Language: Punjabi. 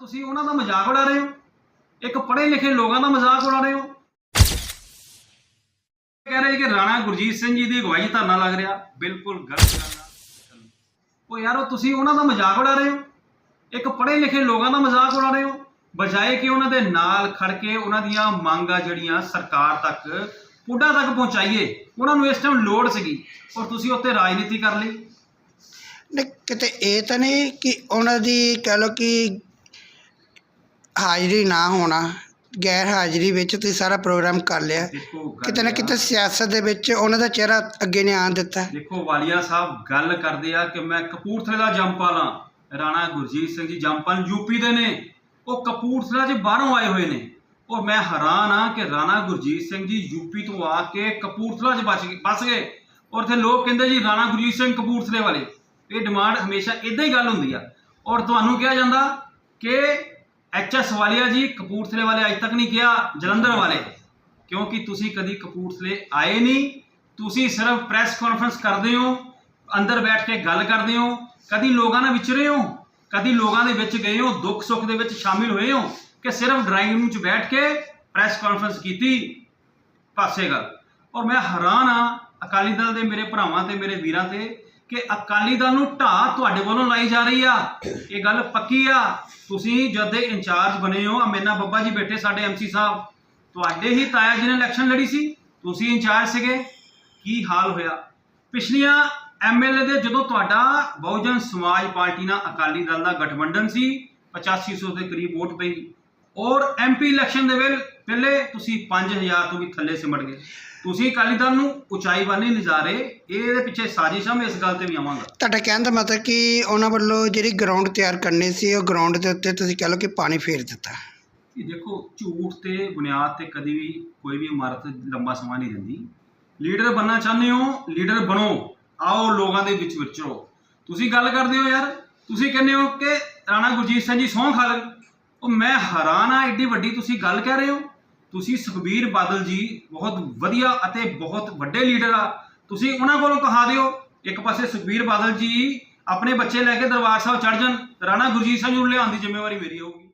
ਤੁਸੀਂ ਉਹਨਾਂ ਦਾ ਮਜ਼ਾਕ ਉਡਾ ਰਹੇ ਹੋ? ਇੱਕ ਪੜ੍ਹੇ ਲਿਖੇ ਲੋਕਾਂ ਦਾ ਮਜ਼ਾਕ ਉਡਾ ਰਹੇ ਹੋ? ਕਹਿ ਰਹੇ ਕਿ ਰਾਣਾ ਗੁਰਜੀਤ ਸਿੰਘ ਜੀ ਦੀ ਅਗਵਾਈ ਧਰਨਾ ਲੱਗ ਰਿਹਾ। ਬਿਲਕੁਲ ਗਲਤ ਗੱਲ ਆ। ਉਹ ਯਾਰ ਤੁਸੀਂ ਉਹਨਾਂ ਦਾ ਮਜ਼ਾਕ ਉਡਾ ਰਹੇ ਹੋ? ਇੱਕ ਪੜ੍ਹੇ ਲਿਖੇ ਲੋਕਾਂ ਦਾ ਮਜ਼ਾਕ ਉਡਾ ਰਹੇ ਹੋ? ਬਜਾਏ ਕਿ ਉਹਨਾਂ ਦੇ ਨਾਲ ਖੜ ਕੇ ਉਹਨਾਂ ਦੀਆਂ ਮੰਗਾਂ ਜਿਹੜੀਆਂ ਸਰਕਾਰ ਤੱਕ, ਪੁੱਡਾ ਤੱਕ ਪਹੁੰਚਾਈਏ, ਉਹਨਾਂ ਨੂੰ ਇਸ ਟਾਈਮ ਲੋੜ ਸੀਗੀ। ਔਰ ਤੁਸੀਂ ਉੱਤੇ ਰਾਜਨੀਤੀ ਕਰ ਲਈ। ਨਹੀਂ, ਕਿਤੇ ਇਹ ਤਾਂ ਨਹੀਂ ਕਿ ਉਹਨਾਂ ਦੀ ਕਹਿ ਲੋ ਕਿ ਹਾਜ਼ਰੀ ਨਾ ਹੋਣਾ ਗੈਰ ਹਾਜ਼ਰੀ ਵਿੱਚ ਤੁਸੀਂ ਸਾਰਾ ਪ੍ਰੋਗਰਾਮ ਕਰ ਲਿਆ। ਦੇਖੋ ਗੱਲ ਕਿਤੇ ਨਾ ਕਿਤੇ ਸਿਆਸਤ ਦੇ ਵਿੱਚ ਉਹਨਾਂ ਦਾ ਚਿਹਰਾ ਅੱਗੇ ਨਹੀਂ ਆਉਣ ਦਿੱਤਾ। ਦੇਖੋ ਵਾਲੀਆ ਸਾਹਿਬ ਗੱਲ ਕਰਦੇ ਆ ਕਿ ਮੈਂ ਕਪੂਰਥਲੇ ਦਾ ਜੰਪਾਲ ਰਾਣਾ ਗੁਰਜੀਤ ਸਿੰਘ ਜੀ ਜੰਪਾਲ ਯੂਪੀ ਦੇ ਨੇ। ਉਹ ਕਪੂਰਥਲਾ 'ਚ ਬਾਹਰੋਂ ਆਏ ਹੋਏ ਨੇ। ਔਰ ਮੈਂ ਹੈਰਾਨ ਆ ਕਿ ਰਾਣਾ ਗੁਰਜੀਤ ਸਿੰਘ ਜੀ ਯੂਪੀ ਤੋਂ ਆ ਕੇ ਕਪੂਰਥਲਾ 'ਚ ਬਚ ਗਏ ਬਸ ਗਏ। ਔਰ ਇੱਥੇ ਲੋਕ ਕਹਿੰਦੇ ਜੀ ਰਾਣਾ ਗੁਰਜੀਤ ਸਿੰਘ ਕਪੂਰਥਲੇ ਵਾਲੇ। ਇਹ ਡਿਮਾਂਡ ਹਮੇਸ਼ਾ ਇਦਾਂ ਹੀ ਗੱਲ ਹੁੰਦੀ ਆ। ਔਰ ਤੁਹਾਨੂੰ ਕਿਹਾ ਜਾਂਦਾ ਕਿ ਐਚਐਸ ਵਾਲੀਆ ਜੀ, ਕਪੂਰਥਲੇ ਵਾਲੇ ਅੱਜ ਤੱਕ ਨਹੀਂ ਕਿਹਾ ਜਲੰਧਰ ਵਾਲੇ। ਕਿਉਂਕਿ ਤੁਸੀਂ ਕਦੀ ਕਪੂਰਥਲੇ ਆਏ ਨਹੀਂ। ਤੁਸੀਂ ਸਿਰਫ ਪ੍ਰੈਸ ਕਾਨਫਰੰਸ ਕਰਦੇ ਹੋ, ਅੰਦਰ ਬੈਠ ਕੇ ਗੱਲ ਕਰਦੇ ਹੋ, ਕਦੀ ਲੋਕਾਂ ਨਾਲ ਵਿਚਰੇ ਹੋ, ਕਦੀ ਲੋਕਾਂ ਦੇ ਵਿੱਚ ਗਏ ਹੋ, ਦੁੱਖ ਸੁੱਖ ਦੇ ਵਿੱਚ ਸ਼ਾਮਿਲ ਹੋਏ ਹੋ, ਕਿ ਸਿਰਫ ਡਰਾਇੰਗ ਰੂਮ 'ਚ ਬੈਠ ਕੇ ਪ੍ਰੈਸ ਕਾਨਫਰੰਸ ਕੀਤੀ, ਪਾਸੇ ਗੱਲ। ਔਰ ਮੈਂ ਹੈਰਾਨ ਆ ਅਕਾਲੀ ਦਲ ਦੇ ਮੇਰੇ ਭਰਾਵਾਂ ਤੇ ਮੇਰੇ ਵੀਰਾਂ ਤੇ ਕਿ ਅਕਾਲੀ ਦਲ ਨੂੰ ਢਾਹ ਤੁਹਾਡੇ ਵੱਲੋਂ ਲਾਈ ਜਾ ਰਹੀ ਆ। ਇਹ ਗੱਲ ਪੱਕੀ ਆ। ਤੁਸੀਂ ਜਦ ਦੇ ਇੰਚਾਰਜ ਬਣੇ ਹੋ, ਅਮੇਨਾ ਬੱਬਾ ਜੀ ਬੈਠੇ ਸਾਡੇ ਐਮਸੀ ਸਾਹਿਬ, ਤੁਹਾਡੇ ਹੀ ਤਾਇਆ ਜੀ ਨੇ ਇਲੈਕਸ਼ਨ ਲੜੀ ਸੀ। ਤੁਸੀਂ ਇੰਚਾਰਜ ਸੀਗੇ। ਕੀ ਹਾਲ ਹੋਇਆ? ਪਿਛਲੀਆਂ ਐਮਐਲਏ ਦੇ ਜਦੋਂ ਤੁਹਾਡਾ ਬਹੁਜਨ ਸਮਾਜ ਪਾਰਟੀ ਨਾਲ ਅਕਾਲੀ ਦਲ ਦਾ ਗਠਬੰਧਨ ਸੀ 8500 ਦੇ ਕਰੀਬ ਵੋਟ ਪਈ। ਔਰ ਐਮਪੀ ਇਲੈਕਸ਼ਨ ਦੇ ਵੇਲੇ ਪਹਿਲੇ ਤੁਸੀਂ 5000 ਤੋਂ ਵੀ ਥੱਲੇ ਸਿਮਟ ਗਏ। ਤੁਸੀਂ ਅਕਾਲੀ ਦਲ ਨੂੰ ਉਚਾਈ ਵੱਲ ਰਹੇ ਇਹਦੇ ਪਿੱਛੇ ਸਾਜ਼ਿਸ਼ ਆ ਮੈਂ ਇਸ ਗੱਲ ਤੇ ਵੀ ਆਵਾਂਗਾ। ਤੁਹਾਡਾ ਕਹਿਣ ਦਾ ਮਤਲਬ ਕਿ ਉਹਨਾਂ ਵੱਲੋਂ ਜਿਹੜੀ ਗਰਾਊਂਡ ਤਿਆਰ ਕਰਨੀ ਸੀ ਉਹ ਗਰਾਊਂਡ ਦੇ ਉੱਤੇ ਤੁਸੀਂ ਕਹਿ ਲਓ ਕਿ ਪਾਣੀ ਫੇਰ ਦਿੱਤਾ। ਇਹ ਦੇਖੋ ਝੂਠ ਤੇ ਬੁਨਿਆਦ ਤੇ ਕਦੀ ਵੀ ਕੋਈ ਵੀ ਇਮਾਰਤ ਲੰਬਾ ਸਮਾਂ ਨਹੀਂ ਰਹਿੰਦੀ ਲੀਡਰ ਬਣਨਾ ਚਾਹੁੰਦੇ ਹੋ ਲੀਡਰ ਬਣੋ। ਆਓ ਲੋਕਾਂ ਦੇ ਵਿੱਚ ਵਿਚਰੋ। ਤੁਸੀਂ ਗੱਲ ਕਰਦੇ ਹੋ ਯਾਰ ਤੁਸੀਂ ਕਹਿੰਦੇ ਹੋ ਕਿ ਰਾਣਾ ਗੁਰਜੀਤ ਸਿੰਘ ਜੀ ਸਹੁੰ ਖਾ ਲਏ ਉਹ ਮੈਂ ਹੈਰਾਨ ਆ ਏਡੀ ਵੱਡੀ ਤੁਸੀਂ ਗੱਲ ਕਹਿ ਰਹੇ ਹੋ। ਤੁਸੀਂ ਸੁਖਬੀਰ ਬਾਦਲ ਜੀ ਬਹੁਤ ਵਧੀਆ ਅਤੇ ਬਹੁਤ ਵੱਡੇ ਲੀਡਰ ਆ। ਤੁਸੀਂ ਉਹਨਾਂ ਕੋਲੋਂ ਕਹਾ ਦਿਓ, ਇੱਕ ਪਾਸੇ ਸੁਖਬੀਰ ਬਾਦਲ ਜੀ ਆਪਣੇ ਬੱਚੇ ਲੈ ਕੇ ਦਰਬਾਰ ਸਾਹਿਬ ਚੜ ਜਾਣ ਰਾਣਾ ਗੁਰਜੀਤ ਸਿੰਘ ਨੂੰ ਲਿਆਉਣ ਦੀ ਜ਼ਿੰਮੇਵਾਰੀ ਮੇਰੀ ਹੋਊਗੀ।